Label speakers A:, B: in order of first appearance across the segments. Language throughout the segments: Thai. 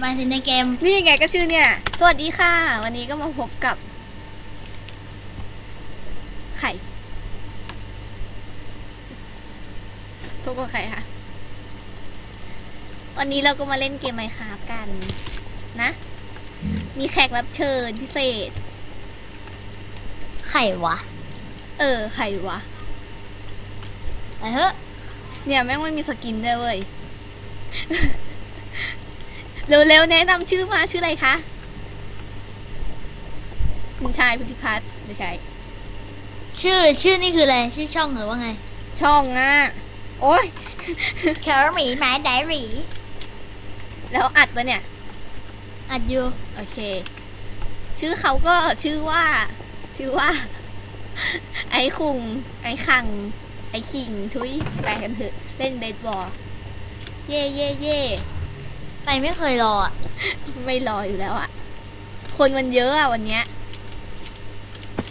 A: หมายถึงในเกม
B: นี่ยังไงก็ชื่อเนี่ย สวัสดีค่ะ วันนี้ก็มาพบกับ ไข่พบกับไข่ค่ะ วันนี้เราก็มาเล่นเกมไมค์คราฟกัน นะ มีแขกรับเชิญพิเศษ
A: ไข่วะ
B: เออใครวะ
A: ไปเถอะ
B: เนี่ยแม่งไม่มีสกินด้วยเว้ย เร็วๆแนะนำชื่อมาชื่ออะไรคะ คุณชายพุทธิพัฒน์ไม่ใช่
A: ชื่อชื่อนี่คืออะไร ชื่อช่องหรือว่าไง
B: ช่องอะ โอ้ย
A: เคอร์หมีหมายไดรี่
B: แล้วอัดปะเนี่ย
A: อัดอยู่
B: โอเค ชื่อเขาก็ชื่อว่า ชื่อว่า ไอ้คุง ไอ้คัง ไอ้คิง ทุยไปกันเถอะ เล่นเบสบอล เย่เย่เย่
A: ไปไม่เคยรออะ
B: ไม่รออยู่แล้วอะคนมันเยอะอะวันเนี้ย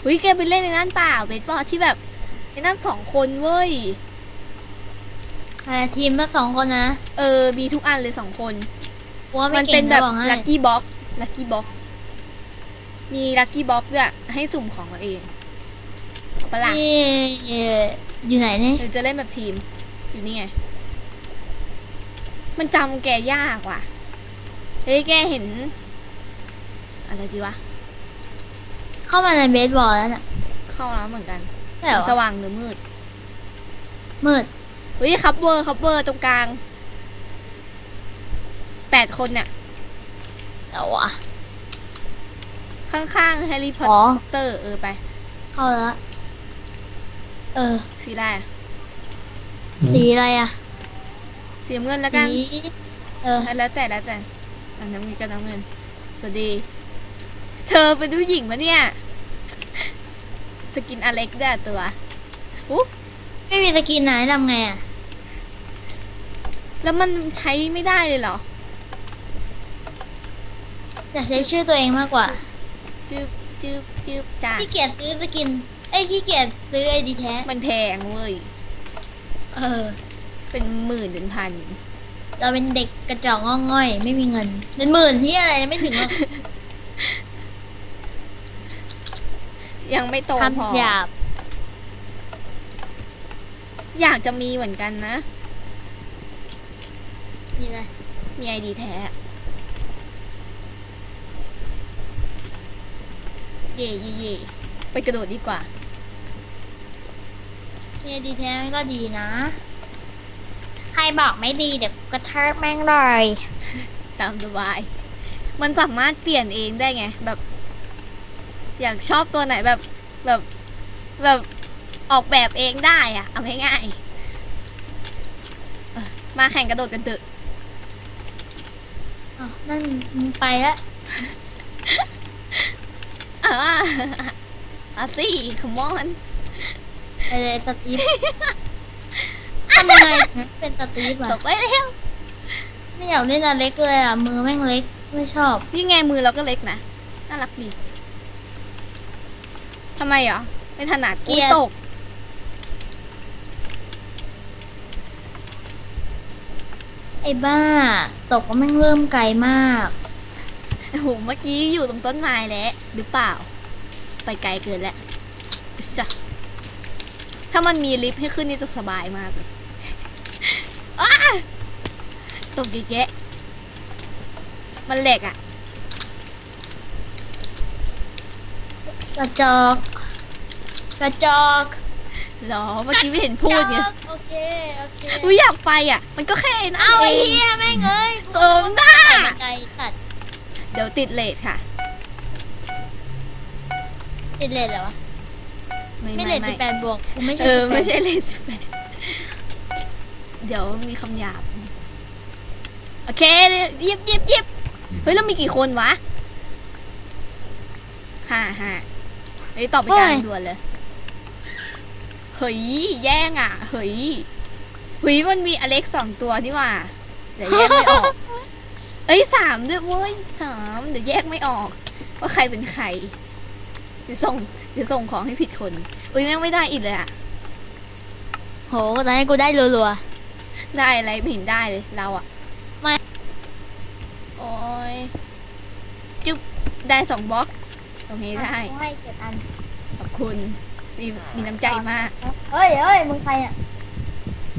B: วิแกไปเล่นในนั่นเปล่าเบสบอลที่แบบในนั่นสองคนเว้ย
A: แต่ทีมละสองคนนะ
B: เออมีทุกอันเลยสองคน
A: ว่าไม่
B: มัน
A: เก่
B: เป็
A: ง
B: นแบ
A: จะ
B: บ
A: บอกให้
B: ลัคกี้บ็อกลัคกี้บ็อกมีลัคกี้บ็อกด้วยให้สุ่มของเราเองเอาปะล่ะ
A: นี่อยู่ไหนนี่
B: หรือจะเล่นแบบทีม อยู่นี่ไง มันจำแกยากว่ะ เฮ้ยแกเห็น อะไรดีวะ
A: เข้ามาในเบสบอลแล้วน่ะ
B: เข้าแล้วเหมือนกัน
A: ใช่เหรอ
B: สว่างหรือมืด
A: มืด
B: เฮ้ยคัพเวอร์คัพเวอร์ตรงกลางแปดคนเนี่ย
A: แต่วะ
B: ข้างๆแฮร์รี่พอ
A: อ๋อ
B: ตเตอร์เออไป
A: เข้าแล้ว เออ
B: สีแรก
A: สีอะไรอะ
B: สีน้ำเงินแล้วกัน
A: สีเออ
B: แล้วแต่แล้วแต่อะน้ำเงินก็น้ำเงิน สวัสดี เธอเป็นผู้หญิงมะเนี่ย สกินอเล็กด้วยตัวอุ๊
A: ไม่มีสกินไหนทำไงอะ
B: แล้วมันใช้ไม่ได้เลยเหรอ
A: อยากใช้ชื่อตัวเองมากกว่า
B: จืบจืบจืบจ้า
A: ขี้เกียจซื้อสกิน เอ้ยขี้เกียจซื้อไอดีแท้
B: มันแพงเว้ย
A: เออ
B: เป็นหมื่นเป็นพัน
A: เราเป็นเด็กกระจอกงอกง่อย ไม่มีเงิน เป็นหมื่นที่อะไรไม่ถึงหรอก
B: ยังไม่โตพอ
A: คำหยาบ
B: อยากจะมีเหมือนกันนะ
A: นี่อะไร
B: มีไอดีแท้ เย่เย่เย่ไปกระโดดดีกว่า
A: มีไอดีแท้มันก็ดีนะ ใครบอกไม่ดีเดี๋ยวกระเทิบแม่งเลย
B: ตามสบาย มันสามารถเปลี่ยนเองได้ไง แบบ อยากชอบตัวไหนแบบแบบแบบออกแบบเองได้อะเอาง่ายๆเอ่อมาแข่งกระโดดกันเถอะ
A: อ้าวนั่นมึงไปแล้ว
B: อ่าอะสิขมอน
A: ไปเลยสตีฟ ทำยังไงถึงเป็นสตีฟ
B: ต
A: อะ
B: กไปแล้ว
A: ไม่อยากเล่นอันเล็กเลยอะ มือแม่งเล็กไม่ชอบ
B: นี่ไงมือเราก็เล็กนะ น่ารักดีทำไมเหรอ ไม่ถนัด
A: เกลี
B: อุ้ย
A: ยด
B: ตก
A: ไอ้บ้า ตกก็แม่งเริ่มไกลมาก
B: โอ้โห เมื่อกี้อยู่ตรงต้นไม้แล้ว หรือเปล่า ไปไกลเกินแล้วอิ๊ยจ้ะถ้ามันมีลิฟต์ให้ขึ้นนี่จะสบายมากเลย อ้า ตกแยะๆมันเหล็กอะ
A: กระจอกกระจอก
B: เหรอ เมื่อกี้ไม่เห็นพูดไง
A: กระจอกโอเค โอเค
B: อุ้ยอยากไปอะมันก็แค่นั้น
A: เอาไอ้
B: เอง
A: เหี้ยแม่งเอ้ย
B: เสริมหน้า
A: ไกลตัด
B: เดี๋ยวติดเลทค่ะ
A: ติดเลนเหรอวะ
B: ไม่
A: ไม่
B: ไม่
A: เลน
B: ไม่
A: สิบแปดบวกกูไม่ใช่
B: เออ
A: 18
B: ไม่ใช่เลนสิบแปดเดี๋ยวมีคำหยาบ โอเคเยิบเยิบเยิบเฮ้ยเรามีกี่คนวะห้าห้าเฮ้ยตอบไปกลางด่วนเลย เฮ้ย แย่งอะ เฮ้ยเฮ้ยมันมีอเล็กสองตัวนี่หว่า เดี๋ยวแยกไม่ออก เอ้ยสามด้วยเว้ยสามเดี๋ยวแยกไม่ออก ว่าใครเป็นใคร เดี๋ยวส่ง เดี๋ยวส่งของให้ผิดคน อุ้ยแม่งไม่ได้อีกเลยอะ
A: โหตอนนี้กูได้รัว
B: ได้อะไรไม่เห็นได้เลยเราอะ
A: ไม่
B: โอ้ยได้สองบล็อก ตรงนี้ได้
A: กูให้เจ็ดอัน
B: ขอบคุณมีมีน้ำใจมาก
A: เฮ้ยเฮ้ยมึงใครอะ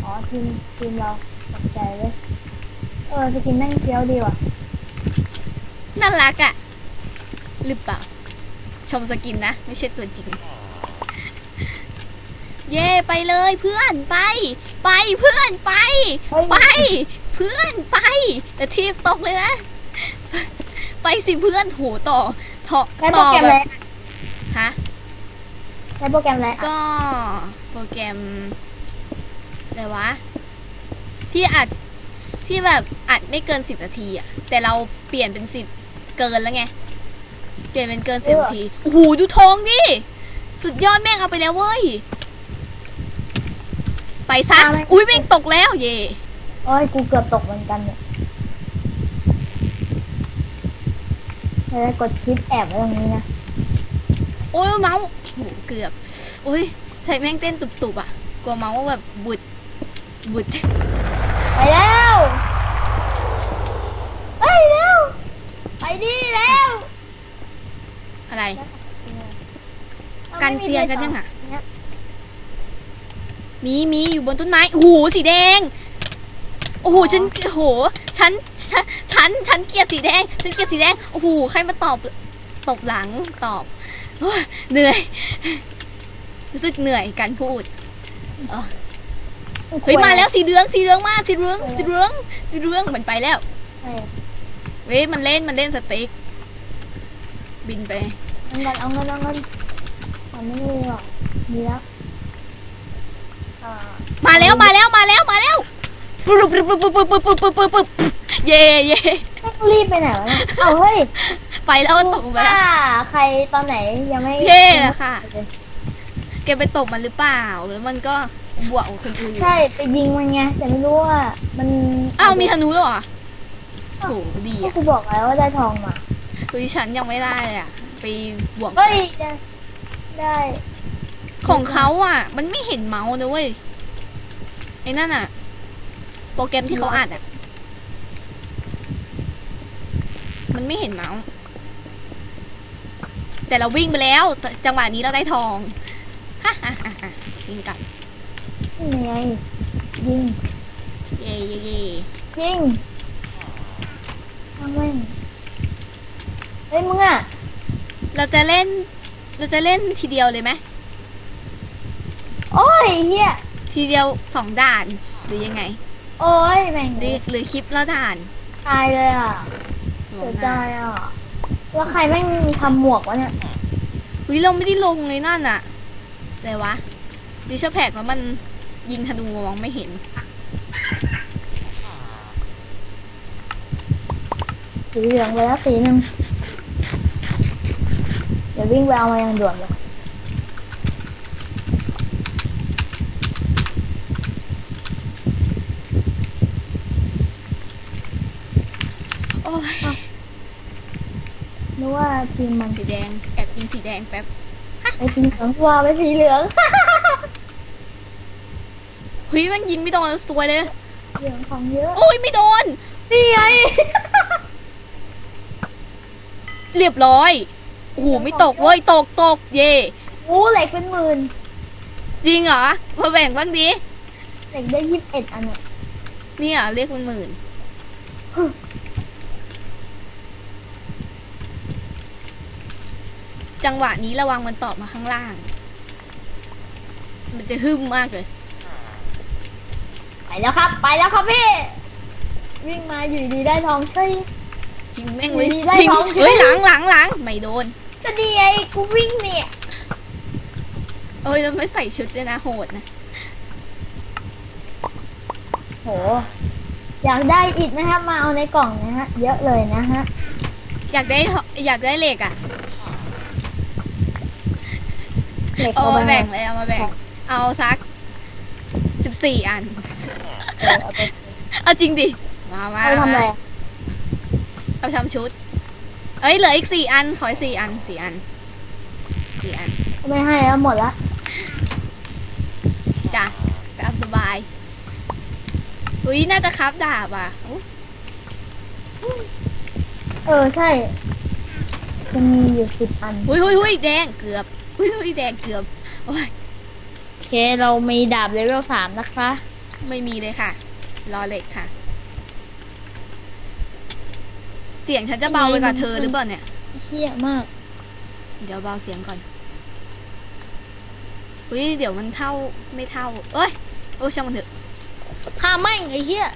A: อ๋อทีมทีมเราตกใจเลย เออสกินแม่งเคี้ยวดีว่ะ
B: น่ารักอะ่ะ หรือเปล่า ชมสกินนะ ไม่ใช่ตัวจริง เย่ไปเลยเพื่อนไป ไปเพื่อนไป
A: เฮ้ย
B: ไป เพื่อนไปแต่ทีบตกเลยนะ ไปสิเพื่อนโถต่อต่อ
A: ใช้โปร
B: ต่อ
A: แกรม
B: แบ
A: อะไร
B: บฮะ
A: ใช้โปรแกรมอะไรอะ
B: ก็โปรแกรมอะไรวะ ที่อัดที่แบบอัดไม่เกินสิบนาทีอะแต่เราเปลี่ยนเป็นสิบเกินแล้วไง เปลี่ยนเป็นเกินสิบนาทีโอ้โหดูทองดิสุดยอดแม่งเอาไปแล้วเว้ย ไปซะอุ้ยแม่งตกแล้วเย่
A: โอ้ยกูเกือบตกเหมือนกันเนี่ย เลยกดชิปแอบไว้ตรงนี้นะ
B: โอ้ยเมาส์โอ้โหเกือบ โอ้ยใช้แม่งเต้นตุบๆอะ กลัวเมาส์แบบบุดบุด
A: ไปแล้วไปแล้วไปดีแล้ว
B: อะไร กันเตียงกันยังอะมีมีอยู่บนต้นไม้โอ้โหสีแดง โอ้โหฉันโอ้โหฉันฉันฉันฉันเกลียดสีแดงฉันเกลียดสีแดงโอ้โหใครมาตอบตบหลังตอบโอ้ยเหนื่อยรู้สึกเหนื่อยการพูดเฮ้ยมาแล้วสีเหลืองสีเหลืองมาสีเหลืองสีเหลืองสีเหลืองมันไปแล้ว
A: เฮ้ย
B: เว้ยมันเล่นมันเล่นสเต็กบินไป
A: เอาเงินเอาเงินเอาเงินมันไม่มีหรอกมีแล้วอ่า
B: มาแล้วมาแล้วมาแล้วมาแล้ว ปุ๊บปุ๊บปุ๊บปุ๊บปุ๊บปุ๊บปุ๊บปุ๊บปุ๊บเย่เย่
A: แม่งรีบไปไหนวะเนี่ยเอาเฮ้ย
B: ไปแล้วตกไปแล้ว
A: ฆ่าใครตอนไหนยังไม่
B: เท่อะค่ะ แกไปตบมันหรือเปล่า แล้วมันก็บวกกับคนอื่น
A: ใช่ไปยิงมันไงแต่ไม่รู้ว่ามัน
B: อ้าวมีธนูแล้วเหรอโหดี
A: ก็
B: อะ
A: กูบอกแล้วว่าได้ทองมา
B: คือฉันยังไม่ได้เลยอะไปบวก
A: เฮ้ยได้ได้
B: ของเขาอะ มันไม่เห็นเมาส์นะเว้ยไอ้นั่นอะ โปรแกรมที่เขาอัดอะ มันไม่เห็นเมาส์ แต่เราวิ่งไปแล้ว จังหวะนี้เราได้ทองฮ่าฮ่าฮ่าฮ่ายิงกลับ
A: นี่ไงยิง
B: เย่เย่เย่
A: ยิงทำแม่งเฮ้ยมึงอะ
B: เราจะเล่น เราจะเล่นทีเดียวเลยไหม
A: โอ้ยเฮีย
B: ทีเดียวสองด่านหรือยังไง
A: โอ้ยแม่ง
B: หรือหรือคลิปละด่าน
A: ตายเลยอะ
B: สอ
A: เสี
B: ง
A: ยใจ
B: ด่าน
A: อะแล้วใครแม่งทำหมวกวะเนี่ย
B: วิเราไม่ได้ลงเลยนั่นอะอะไรวะดิชแพกแล้วมันยิงธนูมองไม่เห็น
A: สีเหลืองไปแล้วสีหนึ่งเดี๋ยววิ่งไปเอามาอย่างด่วนเลย
B: โอ้ย
A: นึ กว่าทีมมัน
B: สีแดงแอบยิงสีแดงแป๊บ
A: ไปสีเหลืองว่าไปสีเหลือง
B: เฮ้ยมันยิงไม่โดนสวยเลย
A: เหลืองของเยอะ
B: โอ้ยไม่โดน
A: นี่ไง
B: เรียบร้อยโอ้โหไม่ตกเว้ยตกตกเย่
A: โอ้เหล็กเป็นหมื่น
B: จริงเหรอมาแบ่งบ้างดิ
A: เหล็กได้ยี่สิบเอ็ดอันอะ
B: เนี่ยเรียกมันหมื่น จังหวะนี้ระวังมันตอบมาข้างล่าง มันจะหึมมากเลย
A: ไปแล้วครับ ไปแล้วครับพี่ วิ่งมาอยู่ดีได้ทองเฮ้ย
B: ยิงแม่งเลย
A: อยู่ดีได้
B: ยิง
A: ท้อง
B: เฮ้ยหลังหลังหลังไม่โดน
A: ก็ดีไอ้กูวิ่งเนี่ย
B: เอ้ยเราไม่ใส่ชุดด้วยนะโหดนะ
A: โห อยากได้อิฐนะครับมาเอาในกล่องนะฮะ เยอะเลยนะฮะ
B: อยากได้ทอยากได้เหล็กอะ
A: เหล็ก
B: เอา
A: เอา
B: มา
A: ไป
B: แบ่งเลยเอามาแบ่ง เอาสักสิบสี่อัน
A: เออเอาไป
B: เอาจริงดิ มามา
A: เอาไปทำอะไร
B: มา
A: อะ
B: เอาไปทำชุด เอ้ยเหลืออีกสี่อัน ขออีกสี่อันสี่อันสี่อัน
A: ไม่ให้แล้วหมดละ
B: จ้ะตามสบาย อุ้ยน่าจะครับดาบอะอุ๊ย
A: เออใช่
C: จะมีอยู่สิบอัน
B: หุยหุยหุยแดงเกือบ หุยหุยแดงเกือบโอ้ย
A: โอเคเรามีดาบเลเวลสามนะคะ
B: ไม่มีเลยค่ะ รอเหล็กค่ะ เสียงฉันจะเบาไปกว่าเธอหรือเปล่าเนี่ย
A: เชี่ยมาก
B: เดี๋ยวเบาเสียงก่อน อุ้ยเดี๋ยวมันเท่าไม่เท่า เอ้ย โอ้ช่างมันเถอะ
A: ข้าแม่งไอ้เหี้ย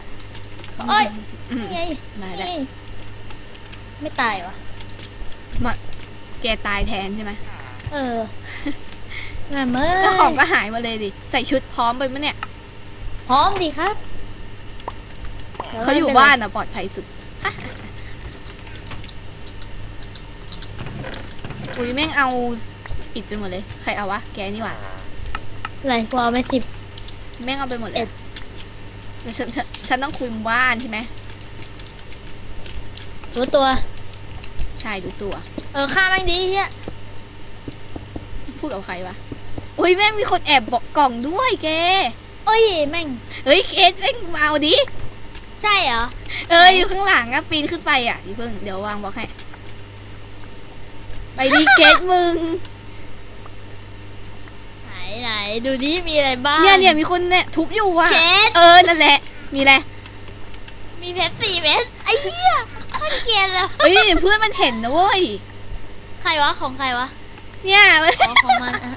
A: เอ้ย
B: อืม
A: นี่ไง
B: มา
A: นี่
B: แล้ว
A: ไงไม่ตายวะ
B: แกตายแทนใช่ไหม
A: เออแม่เมื่
B: แล้วของ
A: อ
B: ก็หายมาเลยดิ ใส่ชุดพร้อมไปมั้ยเนี่ย
A: พร้อมดีครับ
B: เขาอยู่บ้านอะปลอดภัยสุดอุ้ยแม่งเอาอิดไปหมดเลย ใครเอาวะ แกนี่หว่า
A: อะไรกูเอาไปสิบ
B: แม่งเอาไปหมดเล
A: เอ็
B: ย
A: ด
B: เดี๋ยวฉันฉันฉันต้องคุมบ้านใช่ไหม
A: รู้ตัว
B: ใช่ดูตัว
A: เออฆ่าแม่งดีเฮีย
B: พูดกับใครวะอุ้ยแม่งมีคนแอบบอกกล่องด้วยแก
A: เอ้ยแม่ง
B: เฮ้ยเคสแม่งมาเอาดิ
A: ใช่เหรอ
B: เอออยู่ข้างหลังอะปีนขึ้นไปอะอย่าเพิ่งเดี๋ยววางบล็อกให้ไปดิเคสมึง
A: ไหนไหนดูดิมีอะไรบ้าง
B: เนี่ยเนี่ยมีคนเนี่ยทุบอยู่อะ
A: เจ็ด
B: เออนั่นแหละ มีอะไร
A: มีเพชรสี่เม็ดไอ้เหี้ยข้าเกลียดเลย
B: เฮ้ยเพื่อนมันเห็นนะเว้ย
A: ใครวะของใครวะ
B: เนี่ย
A: อ๋อของมันอะ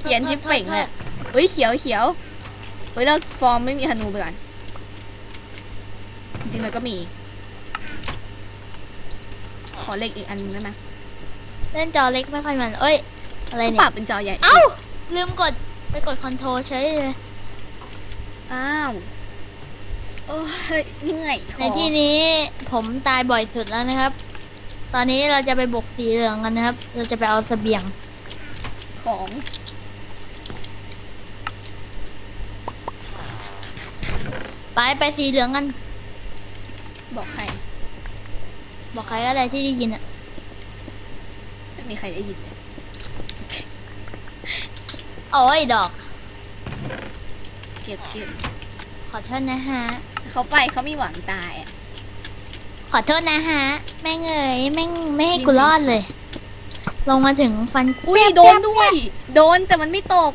B: เขียนชิปเป่งเลยอะเฮ้ยเขียวเขียวเฮ้ยแล้วฟอร์มไม่มีธนูไปก่อนจริงๆมันก็มี ขอเหล็กอีกอันนึงได้ไหม
A: เล่นจอเล็กไม่ค่อยมัน เอ้ย อะไร
B: ก็
A: เนี่
B: ปรั
A: ย
B: บเป็นจอใหญ่
A: เอ้า ลืมกดไปกดคอนโทรลเฉยเลย
B: อ้าว โอ้ยเหนื่อยค
A: ใน
B: อ
A: ที่นี้ผมตายบ่อยสุดแล้วนะครับ ตอนนี้เราจะไปบุกสีเหลืองกันนะครับ เราจะไปเอาเสบียง
B: ของ
A: ไปไปสีเหลืองกัน
B: บอกใคร
A: บอกใครก็ได้ที่ได้ยินอะ
B: ไม่มีใครได้ยินเลย
A: โอ้ยดอก
B: เก็บเก็บ
A: ขอโทษนะฮะ
B: เขาไปเขามีหวังตายอะ
A: ขอโทษนะฮะ แม่งเอ๋ยแม่งไม่ให้กูรอดเลย ลงมาถึงฟัน
B: อุ้ย
A: แป๊บ
B: โดน
A: แป๊บ
B: ด้วย โดนแต่มันไม่ตก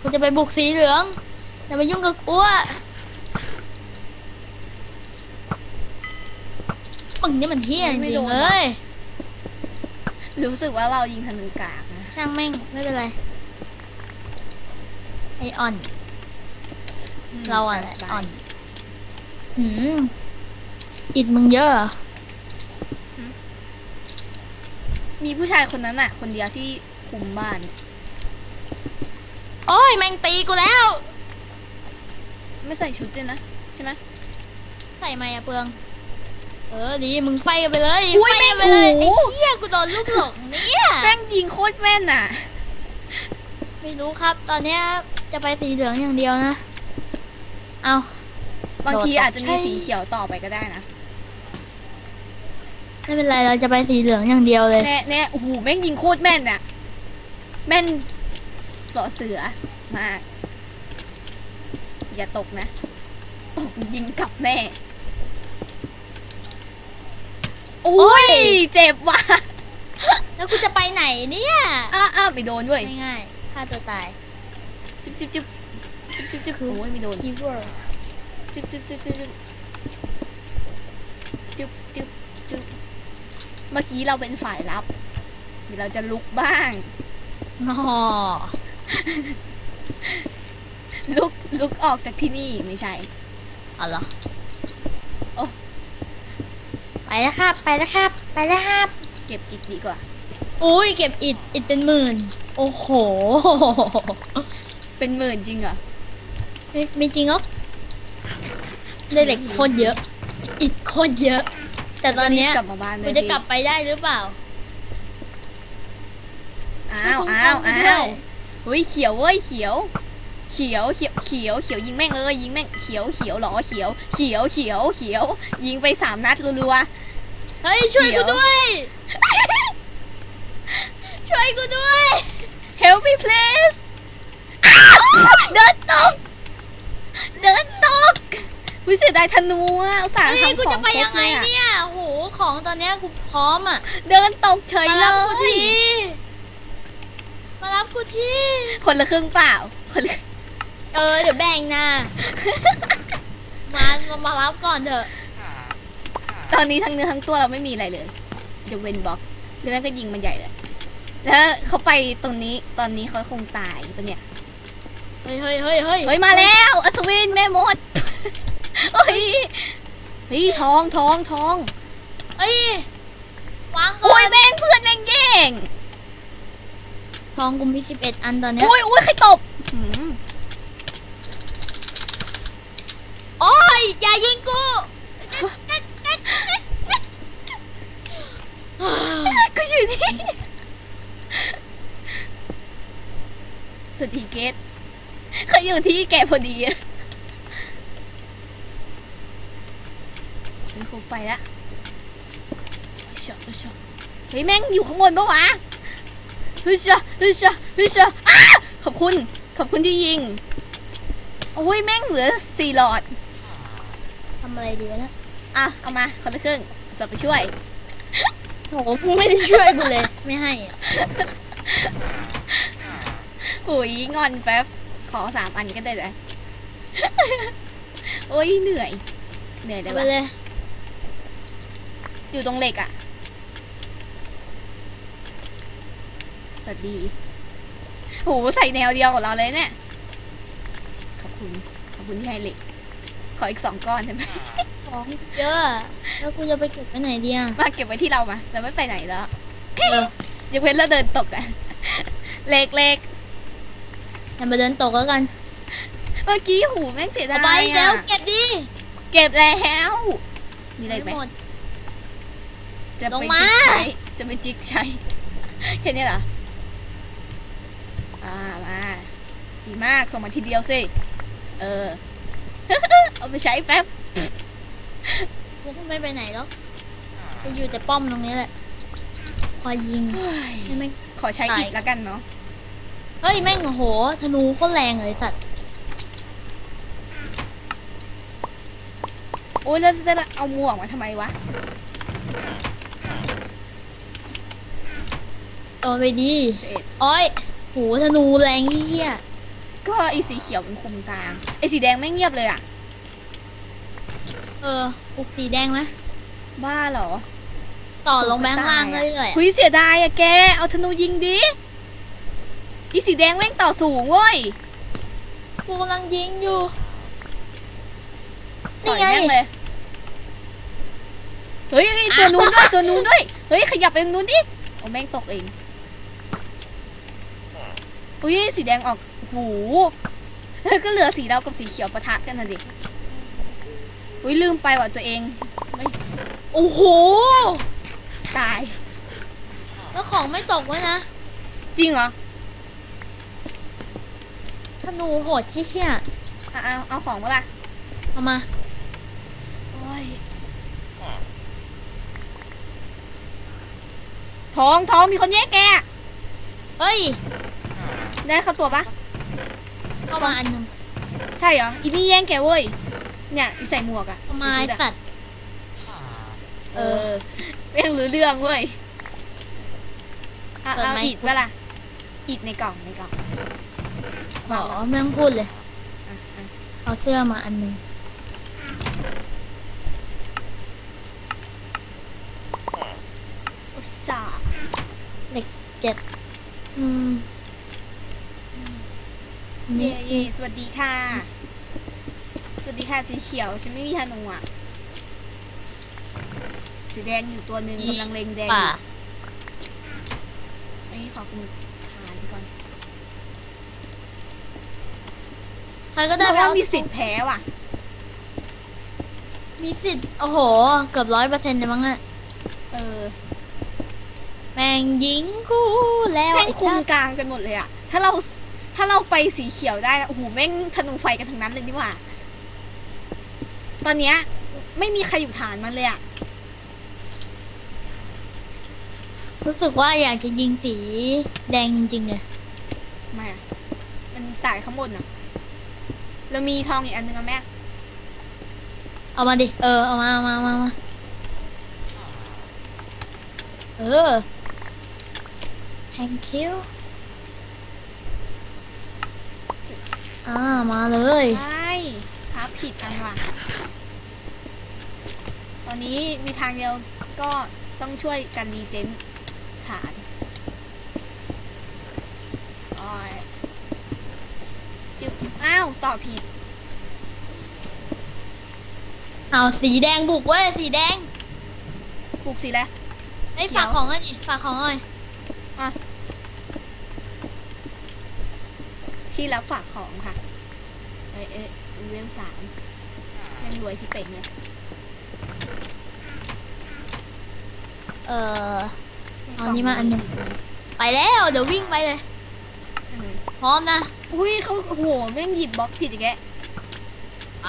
A: กูจะไปบุกสีเหลืองอย่ามายุ่งกับกูอะมึงนี่มันเที่ยจ
B: ไม่
A: ริ
B: โด
A: ง
B: น
A: ๆเล
B: หรอ
A: ย
B: รู้สึกว่าเรายิงธนูกากนะ
A: ช่างแม่งไม่เป็นไร ไออ่อน
B: ม
A: เราอะแหละ
B: ไป
A: อ่อนหืมอิดมึงเยอะเหรอ
B: มีผู้ชายคนนั้นอะคนเดียวที่คุมบ้าน
A: โอ้ยแม่งตีกูแล้ว
B: ไม่ใส่ชุดด้วยนะใช่ไหม
A: ใส่ไหมอะเปลือง เออดีมึงไฟกันไปเลย
B: อุ๊ย
A: ไฟกันไปเลย
B: แม่
A: ไอ้
B: งโอ้โห
A: เชี่ยกูโดนลูกหลงเนี่ย
B: แม่งยิงโคตรแม่นอะ
A: ไม่รู้ครับ ตอนเนี้ยจะไปสีเหลืองอย่างเดียวนะ เอา
B: บางที
A: โดด
B: อาจจะมี
A: ใช่
B: สีเขียวต่อไปก็ได้นะ
A: ไม่เป็นไรเราจะไปสีเหลืองอย่างเดียวเลย
B: แน่แน่โอ้โหแม่งยิงโคตรแม่นอะแม่นสอเสือมาก อย่าตกนะ ตกยิงกลับแน่โอ้ย เจ็บว่ะ
A: แล้วกูจะไปไหนเนี่ย
B: อ้าวอ้าวไม่โดนด้วย
A: ง่ายๆฆ่าตัวตาย
B: จิ๊บจิ๊บจิ๊บ จิ๊บจิ๊บจิ๊บโอ้ยไม่โดน
A: คีเวิร์ด
B: จิ๊บจิ๊บจิ๊บจิ๊บจิ๊บจิ๊บจิ๊บเมื่อกี้เราเป็นฝ่ายรับเดี๋ยวเราจะลุกบ้าง
A: นอ
B: ลุกลุกออกจากที่นี่ไม่ใช่
A: เอาเหรอ
B: โอ้
A: ไปแล้วครับ ไปแล้วครับ ไปแล้วครับ
B: เก็บอิดดีกว่า
A: อุ้ยเก็บอิดอิดเป็นหมื่น โอ้โห
B: เป็นหมื่นจริงเหรอ
A: ม่ไม่จริงเหรอได้เหล็กโคตรเยอะอิดโคตรเยอะ แต่ตอนเนี้ย
B: กลับมาบ้านเลย
A: กูจะกลับไปได้หรือเปล่า
B: อ้าวอ้าวอ้าวเฮ้ยเขียวเว้ยเขียว เขียวเขียวเขียวเขียวยิงแม่งเลยยิงแม่งเขียวเขียวหรอเขียว เขียวเขียวเขียว ยิงไปสามนัดรัว
A: เฮ้ยช่วย
B: เดี๋
A: กู
B: ยว
A: ด้วย ช่วยกูด้วย
B: ๆ help me please อ้า วเดินตกธนูอะอุตส่าห์
A: เฮ้ย
B: ทำ
A: กู
B: ขอ
A: จะ
B: ง
A: ไป
B: คร
A: ยั
B: บ
A: งไง
B: เลยอะ
A: เนี่ยโหของตอนเนี้ยกูพร้อมอะ
B: เดินตกเฉย
A: มา
B: เล
A: รับกูที
B: ย
A: มารับกูที
B: คนละครึ่งเปล่า คนละ
A: เออเดี๋ยวแบ่งนะมามารับก่อนเถอะ
B: ตอนนี้ทั้งเนื้อทั้งตัวเราไม่มีอะไรเลยยกเว้นบล็อกแล้วแม่งก็ยิงมันใหญ่เลยแล้วเขาไปตรงนี้ตอนนี้เขาคงตายปะเนี่ย
A: เฮ้ยเฮ้ยเฮ้ยเฮ้ย
B: เฮ้ยมาแล้วอัศวินแม่มด เฮ้ยเฮ้ยทองทองทอง
A: เอ้ยวางก่
B: อุ้
A: อยน
B: แม่งเพื่อนแม่งแย่ง
A: ทองกูมีสิบเอ็ดอันตอนเนี้ย
B: อุ้ยอุ้ยใครตบหืม
A: โอ้ยอย่ายิงกู
B: ก็อยู่นี่สวัสดีเกตเขาอยู่ที่แกพอดีอะ เฮ้ยคงไปละเฮ้ยเชอะเฮ้ยเชอะเฮ้ยแม่งอยู่ข้างบนปะวะเฮ้ยเชอะเฮ้ยเชอะเฮ้ยเชอะอ้าขอบคุณ ขอบคุณที่ยิง โอ้ยแม่งเหลือสี่หลอด
A: ทำอะไรดีวะเนี่ย
B: อะ เอามาคนละครึ่งสับไปช่วย
A: โหมึงไม่ได้ช่วยกูเลย ไม่ให้อะ
B: หุยงอนแป๊บ ขอสามอันก็ได้เลยโอ้ยเหนื่อย เหนื่อยเล
A: เอา
B: ย
A: ไป
B: วะ
A: เลย
B: อยู่ตรงเหล็กอะสวัสดีโหใส่แนวเดียวกับเราเลยเนี่ย ขอบคุณ ขอบคุณที่ให้เหล็ก ขออีกสองก้อนได้ไหม
A: ของเยอะ แล้วกูจะไปเก็บไปไหนดีอะ
B: มาเก็บไว้ที่เรามาเราไม่ไปไหนแล้ว
A: เออ
B: ยังเว้นเราเดินตกอะเหล็กเหล็ก
A: อย่ามาเดินตกแล้วกัน
B: เมื่อกี้หูแม่งเสีย
A: เอา
B: ดาย
A: ไปแล้ว
B: อะ
A: เก็บดิ
B: เก็บแล้ว มีอะไรอีกไหม
A: หมด
B: จะ
A: ล
B: ไป
A: งมา
B: จิกใช้จะไปจิกใช้ แค่นี้เหรอ อ่ามา ดีมากส่งมาทีเดียวสิ เออ เอาไปใช้แป๊บ
A: กูคงไม่ไปไหนหรอกจะอยู่แต่ป้อมตรงนี้แหละ คอยยิง
B: เฮ้ย
A: ให้แม่ง
B: ขอใช้
A: ตาย
B: อิฐแล้วกันเนาะ
A: เฮ้ย แม่งโอ้โห ธนูโคตรแรงเลยสัตว์
B: โอ้ยแล้วจะเอาหมวกมาทำไมวะ
A: ตัวไปดี
B: เจ็ด
A: โอ้ยโหธนูแรงเหี้ย
B: ก็ไอสีเขียวมันคุมกลางไอสีแดงไม่งเงียบเลยอะ
A: เออปลุกสีแดงไหม
B: บ้าเหรอ
A: ต่อลงไปข้างล่างเรื่อยๆ
B: คุยเสียดายอะแก เอาธนูยิงดิอีสีแดงแม่งต่อสูงเว้ย
A: กูกำลังยิงอยู่
B: สอย
A: นี่ไง
B: แม่งเลยเฮ้ยเฮ้ยตัวนู้นด้วยตัวนู้นด้วย เฮ้ยขยับไปตรงนู้นดิโอ้แม่งตกเอง อุ้ยสีแดงออกโอ้โหก็เหลือสีเรากับสีเขียวปะทะกันนะดิอุ้ยลืมไปว่าตัวเองไม่
A: โอ้โห
B: ตาย
A: แล้วของไม่ตกไว้นะ
B: จริงเหรอ
A: ธนูโหดเชี่ย
B: อะเอาเอาของมาละ
A: ๆเอามา
B: โอ้ยทองทองมีคนแย่งแก
A: เฮ้ย
B: ได้เข้าตัวปะ
A: เข้ามาอันหนึง
B: ใช่เหรอ อีนี่แย่งแกเว้ย เนี่ยอีใส่หมวกอะ
A: เข้ามาไอ้สัตว์
B: เออเรื่องรู้เรื่องเว้ยอะ
A: เปิด
B: เอา
A: ไมค์
B: อิดปะล่ะอิดในกล่องในกล่อง
A: หมอแม่งพูดเลย
B: อะอะ
A: เอาเสื้อมาอันหนึง
B: อุตส่าห์
A: เจ็ดอืม
B: เย่
A: นี่
B: เย่สวัสดีค่ะ สวัสดีค่ะสีเขียวฉันไม่มีธนูอะ สีแดงอยู่ตัวหนึ่งกำลังเลงแดงอ
A: ป่า
B: ยู่อันนี้ขอคุณทานก่อน
A: ใครก็ได้
B: แต่
A: ไป
B: ว่า
A: เอา
B: มีสิทธิ์แพ้ว่ะ
A: มีสิทธิ์โอ้โห เกือบร้อยเปอร์เซ็นต์เลยมั้งอะ
B: เออ
A: แม่งยิงกูแล้ว
B: แม่ง
A: ไอ้
B: คุม
A: สัตว์
B: กลางกันหมดเลยอะถ้าเรา ถ้าเราไปสีเขียวได้นะโอ้โหแม่งธนูไฟกันทั้งนั้นเลยนี่หว่า ตอนเนี้ย ไม่มีใครอยู่ฐานมันเลยอะ
A: รู้สึกว่าอยากจะยิงสีแดงจริงๆเลย
B: ทำไมอะมันตายข้างบนอะเรามีทองอีกอันนึงอะแม่
A: เอามาดิ เออ เอามาเอามาเอามาเอามาเออ thank you อ่ามาเลย
B: ใช่ครับผิดอันว่ะตอนนี้มีทางเดียวก็ต้องช่วยกันรีเจนฐานโอ้ยจึ๊บอ้าวตอบผิด
A: เอาสีแดงบุกเว้ยสีแดง
B: ปลูกสิแล้ว
A: ไอ้ย
B: เดี๋ยว
A: ฝากของหน่อยดิฝากของหน่อย
B: ที่รับฝากของค่ะเอ้ยเอ้ยเวลสามยังรวยชิเป่งเลย
A: เออเอานี้มาอันหนึ่งไปแล้ว เดี๋ยววิ่งไปเลย
B: เออ
A: พร้อมนะ
B: อุ้ยเขาโอ้โหแม่งหยิบบล็อกผิดอีกแก
A: ไป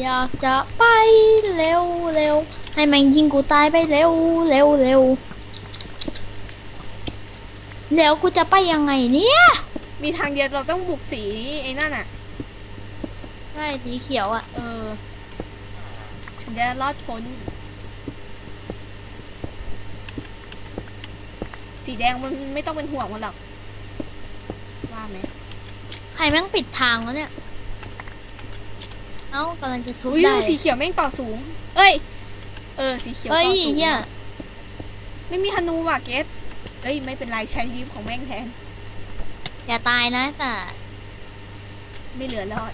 A: อยากจะไปเร็วเร็วให้แมงยิงกูตายไปเร็วเร็วเร็ว แล้วกูจะไปยังไงเนี่ย
B: มีทางเดียวเราต้องบุกสีไอ้นั่นอะ
A: ใช่สีเขียวอะ
B: เออถึงจะรอดพ้น สีแดงมันไม่ต้องเป็นห่วงมันหรอก ว่าไหม
A: ใครแม่งปิดทางวะเนี่ย เอ้ากำลังจะทุบ
B: อุ้ย
A: ได้
B: สีเขียวแม่งต่อสูง เอ้ย เออ สีเขียว
A: เฮ้ย
B: ต่อสูง
A: เฮีย
B: ไม่มีธนูว่ะเกส เอ้ยไม่เป็นไรใช้ยิปของแม่งแทน
A: อย่าตายนะสัส
B: ไม่เหลือรอด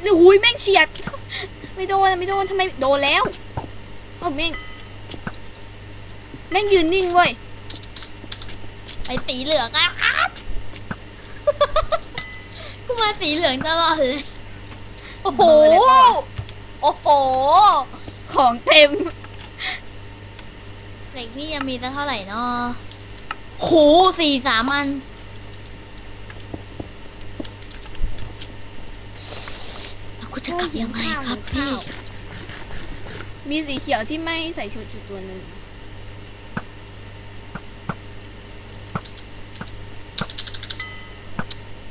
B: หรือหุยแม่งเฉียด ไม่โดนไม่โดนทำไมโดนแล้วโอ้าแม่ง แม่งยืนนิ่งเว้ย
A: ไปสีเหลืองอะครับ กูมาสีเหลืองตลอดเลย โอ้โห โอ้โห
B: ของเต็ม
A: เหล็กนี่ยังมีตั้งเท่าไหร่เนาะโหสี่สามอัน แล้วกูจะกลับยังไงครับพี่
B: มีสีเขียวที่ไม่ใส่ชุดอีกตัวหนึ่ง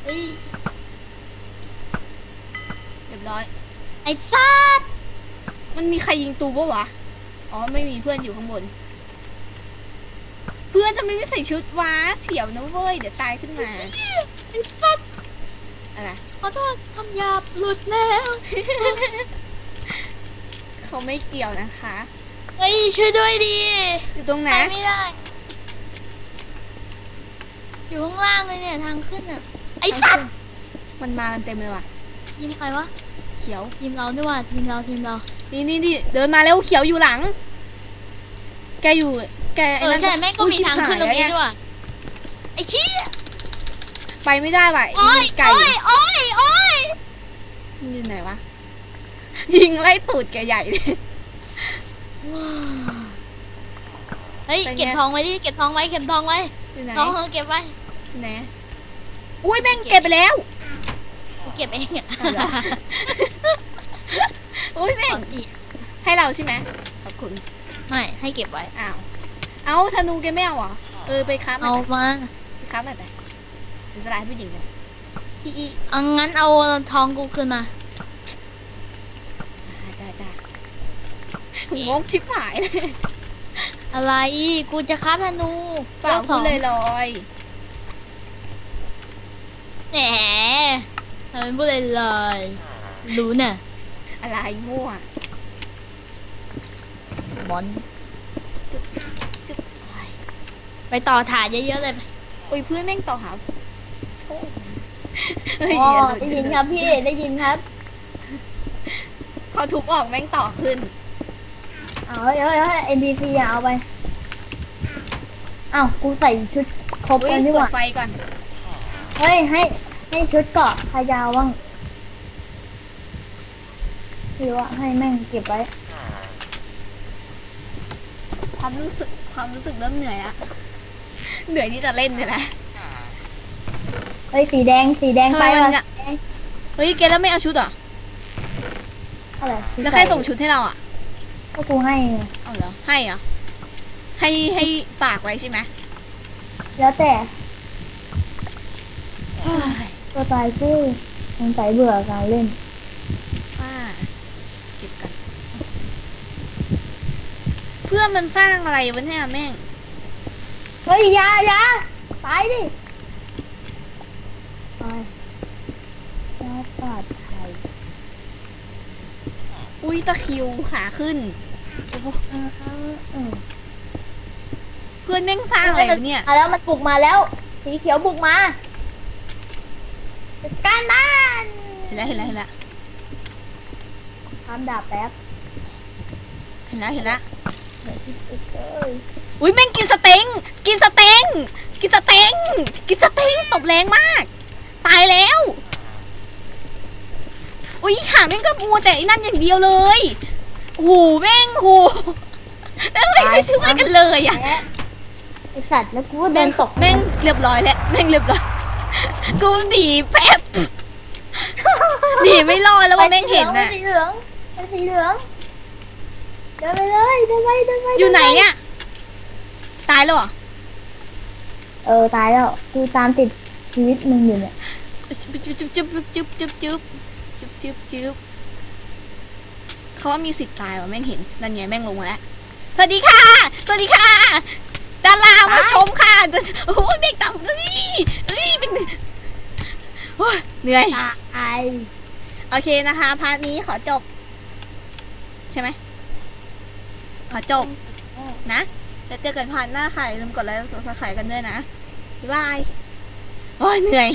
A: เฮ้ย
B: เรียบร้อย
A: ไอ้ซัด
B: มันมีใครยิงตูปะวะ อ๋อ ไม่มีเพื่อนอยู่ข้างบนเพื่อนทำไมไม่ใส่ชุดวะเสียวนะเว้ย เดี๋ยวตายขึ้นมา
A: ไอ้ซัด
B: อะไร
A: ขอโทษคำหยาบหลุดแล้ว
B: เขาไม่เกี่ยวนะคะ
A: เฮ้ยช่วยด้วยดี
B: อยู่ตรงไห
A: ไป
B: น
A: ไม่ได้ อยู่ข้างล่างเลยเนี่ยทางขึ้นอะ ไอ้สัตว์
B: มันมากันเต็มเลยว่ะ
A: ทีมใครวะ
B: เขียว
A: ทีมเราด้วยว่ะทีมเราทีมเรา
B: นี่นี่นี่เดินมาแล้วเขียวอยู่หลัง แกอยู่ แก
A: เออใช่แม่งก็มีทางขึ้นตรงนี้
B: ด้
A: ด้วยว่ะไอ้เชี้ย
B: ไปไม่ได้ว่ะ
A: โอ้ย
B: ไก่
A: โอ้ยโอ้ยโอ้ย
B: มันอยู่ไหนวะยิงไล่ตูดแกใหญ่เลย
A: เฮ้ย
B: เป็นไง
A: เก็บทองไว้ดิเก็บทองไว้เก็บทองไว้
B: อยู่ไหน
A: ทองเออเก็บไว้
B: อยู่ไหนอุ้ยแม่งเก็บไปแล้ว
A: กูเก็บเองอะ
B: เอาเหรออุ้ยแม่
A: ข
B: ง
A: องดี
B: ให้เราใช่ไหมขอบคุณ
A: ไม่ให้เก็บไว้
B: อ้าว เอาธนูแกไม่เอาเหรอเออไปค้ามา
A: เอามา
B: ไปค้ามาไปเสียสละให้ผู้หญิงเลยอีอี
A: เอางั้นเอาทองกูคืนมา
B: อ่าได้ได้งงชิบหายเลย
A: อะไรกูจะค้าธนู
B: เปล่า
A: ส
B: พู
A: อ
B: ด
A: ง
B: เลยลอย
A: แหมทำเป็นพูดเลยเลยรู้น่ะ
B: ๆอะไรมั่ว
A: บอล
B: จึ๊บโอ้ย
A: ไปต่อถ่ายเยอะๆเลย
B: อุ้ยเพื่อนแม่งต่อหาโอ้เฮ้ย
C: อ๋อ
B: อย่าหลุ
C: ได้ยินครับพี่ได้ยินครับ
B: เขาทุบออกแม่งต่อขึ้น
C: เอาเฮ้ยเฮ้ยเฮ้ย NPC อะเอาไปอ้าวกูใส่ชุดครบ
B: อุ้ย
C: แล้วนี่ห
B: เปิ
C: ว่า
B: ดไฟก่อน
C: เฮ้ยให้ให้ชุดเกาะพายาวบ้างหรือว่าให้แม่งเก็บไว้
B: ความรู้สึกความรู้สึกเริ่มเหนื่อยละ เหนื่อยที่จะเล่นเลยนะ
C: เฮ้ยสีแดงสีแดงไป
B: ไมมัน
C: ว่ะ
B: เฮ้ยเกแล้วไม่เอาชุดเหรอ
C: อะไร
B: แล้วใครส่งชุดให้เราอะ
C: ก็กูให้
B: เอาเหรอให้เหรอให้ให้ฝากไว้ใช่ไหม
C: แล้วแต่ตัวตายกูสงสัยเบื่อการเล่นอ่า
B: เก็กันเพื่อนมันสร้างอะไรวะเนี่ยแม่ง
A: เฮ้ยอยาอยาตายดิ ไปน่าปลอดภัย
B: อุ้ยตะคริวขาขึ้น
A: อ่าฮะอืม
B: เพื่อนแม่งสร้างอะไรวะเนี่ย
A: มาแล้วมันบุกมาแล้ว สีเขียวบุกมาจัดการมัน
B: เห็นแล้วเห็นแล้วเห็นแล้ว
A: ทำดาบแป๊บ
B: เห็นแล้วเห็นแล้ว
A: เดี๋ยวที่สุดเลย
B: อุ้ยแม่งกินสเต็ง กินสเต็ง กินสเต็ง กินสเต็งตบแรงมาก ตายแล้วอุ้ยหางแม่งก็มัวแต่ไอ้นั่นอย่างเดียวเลยโอ้โหแม่งโอ้โหแม่งไม่ช่วยกันเลยอะ
A: แพ้ไอสัตว์แล้วกูก็เดิ
B: แม่ง
A: นตก
B: แม่งเรียบร้อยแล้วแม่งเรียบร้อยกูหนีแป๊บหนีไม่รอดแล้วว่าแม่งเห็น
A: น่ะ
B: น่ะ
A: สีเหลืองเป็นสีเหลืองเดินไปเลยเดินไปเดินไป
B: อยู่ไหน
A: เดิป
B: เนี่ยตายแล้วเหรอ
A: เออตายแล้วกูตามติดชีวิตมึงอยู่เนี่ย
B: จุ๊บจุ๊บจุ๊บจุ๊บจุ๊บจุ๊บจุ๊บจุ๊บจุ๊บจุ๊บเขาว่ามีสิทธิ์ตายว่ะแม่งเห็นนั่นไงแม่งลงมาแล้วสวัสดีค่ะ สวัสดีค่ะ ดารามาชมค่ะโอ้โหเด็กต่ำนี่เอ้ยเป็นโอ้ยเหนื่อย
A: ตาย
B: โอเคนะคะพาร์ทนี้ขอจบ ใช่ไหมขอจบนะ แล้วเจอกันผ่านหน้าค่ะอย่าลืมกดไลค์กดซับสไครต์กันด้วยนะ บ๊ายบาย โอ้ยเหนื่อย